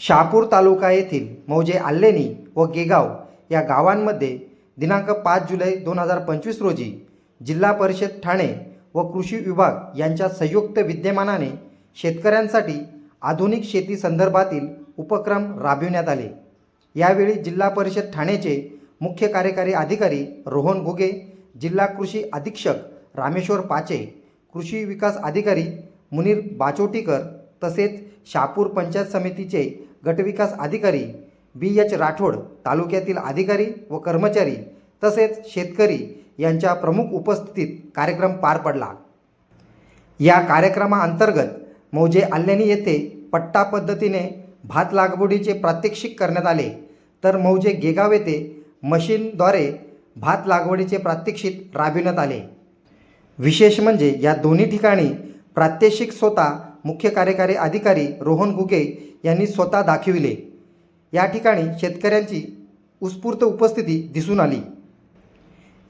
शहापूर तालुका येथील मौजे आल्लेनी व गेगाव या गावांमध्ये दिनांक पाच जुलै दोन हजार पंचवीस रोजी जिल्हा परिषद ठाणे व कृषी विभाग यांच्या संयुक्त विद्यमानाने शेतकऱ्यांसाठी आधुनिक शेती संदर्भातील उपक्रम राबविण्यात आले. यावेळी जिल्हा परिषद ठाणेचे मुख्य कार्यकारी अधिकारी रोहन घुगे जिल्हा कृषी अधीक्षक रामेश्वर पाचे कृषी विकास अधिकारी मुनीर बाचोटीकर तसेच शापूर पंचायत समितीचे गटविकास अधिकारी बी एच राठोड तालुक्यातील अधिकारी व कर्मचारी तसेच शेतकरी यांच्या प्रमुख उपस्थितीत कार्यक्रम पार पडला. या कार्यक्रमाअंतर्गत मौजे आल्यानी येथे पट्टा पद्धतीने भात लागवडीचे प्रात्यक्षिक करण्यात आले. तर मौजे गेगाव येथे मशीनद्वारे भात लागवडीचे प्रात्यक्षिक राबविण्यात आले. विशेष म्हणजे या दोन्ही ठिकाणी प्रात्यक्षिक स्वतः मुख्य कार्यकारी अधिकारी रोहन घुगे यांनी स्वतः दाखविले. या ठिकाणी शेतकऱ्यांची उत्स्फूर्त उपस्थिती दिसून आली.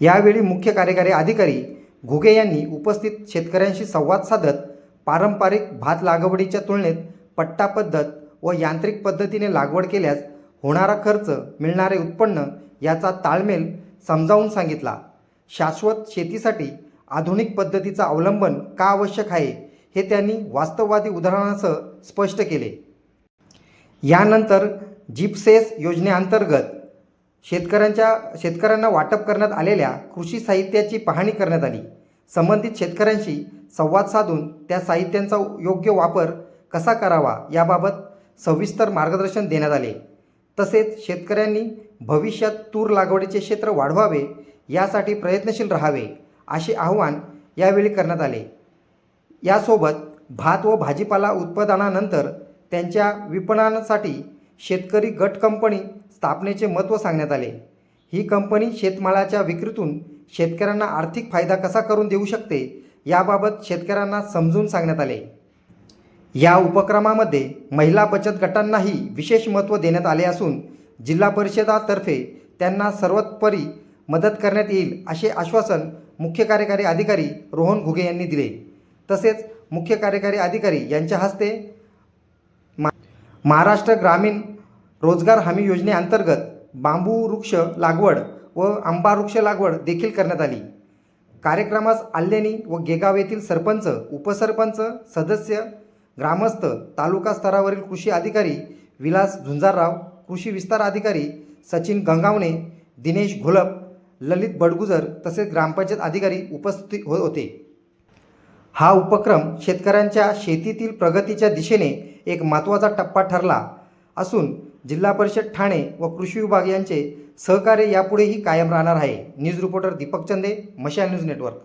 यावेळी मुख्य कार्यकारी अधिकारी घुगे यांनी उपस्थित शेतकऱ्यांशी संवाद साधत पारंपरिक भात लागवडीच्या तुलनेत पट्टा पद्धत व यांत्रिक पद्धतीने लागवड केल्यास होणारा खर्च मिळणारे उत्पन्न याचा ताळमेल समजावून सांगितला. शाश्वत शेतीसाठी आधुनिक पद्धतीचा अवलंबन का आवश्यक आहे? हे त्यांनी वास्तववादी उदाहरणासह स्पष्ट केले. यानंतर जिप्सेस योजनेअंतर्गत शेतकऱ्यांच्या शेतकऱ्यांना वाटप करण्यात आलेल्या कृषी साहित्याची पाहणी करण्यात आली. संबंधित शेतकऱ्यांशी संवाद साधून त्या साहित्यांचा योग्य वापर कसा करावा याबाबत सविस्तर मार्गदर्शन देण्यात आले. तसेच शेतकऱ्यांनी भविष्यात तूर लागवडीचे क्षेत्र वाढवावे यासाठी प्रयत्नशील राहावे असे आवाहन यावेळी करण्यात आले. यासोबत भात व भाजीपाला उत्पादनानंतर त्यांच्या विपणनासाठी शेतकरी गट कंपनी स्थापनेचे महत्त्व सांगण्यात आले. ही कंपनी शेतमालाच्या विक्रीतून शेतकऱ्यांना आर्थिक फायदा कसा करून देऊ शकते याबाबत शेतकऱ्यांना समजून सांगण्यात आले. या उपक्रमामध्ये महिला बचत गटांनाही विशेष महत्त्व देण्यात आले असून जिल्हा परिषदातर्फे त्यांना सर्वोत्परी मदत करण्यात येईल असे आश्वासन मुख्य कार्यकारी अधिकारी रोहन घुगे यांनी दिले. तसेच मुख्य कार्यकारी अधिकारी यांच्या हस्ते मा महाराष्ट्र ग्रामीण रोजगार हमी योजनेअंतर्गत बांबू वृक्ष लागवड व आंबा वृक्ष लागवड देखील करण्यात आली. कार्यक्रमास आल्यानी व गेगाव येथील सरपंच उपसरपंच सदस्य ग्रामस्थ तालुका स्तरावरील कृषी अधिकारी विलास झुंजारराव कृषी विस्तार अधिकारी सचिन गंगावणे दिनेश घोलप ललित बडगुजर तसेच ग्रामपंचायत अधिकारी उपस्थित हो-, होते. हा उपक्रम शेतकऱ्यांच्या शेतीतील प्रगतीच्या दिशेने एक महत्त्वाचा टप्पा ठरला असून जिल्हा परिषद ठाणे व कृषी विभाग यांचे सहकार्य यापुढेही कायम राहणार आहे. न्यूज रिपोर्टर दीपक चंदे मशा न्यूज नेटवर्क.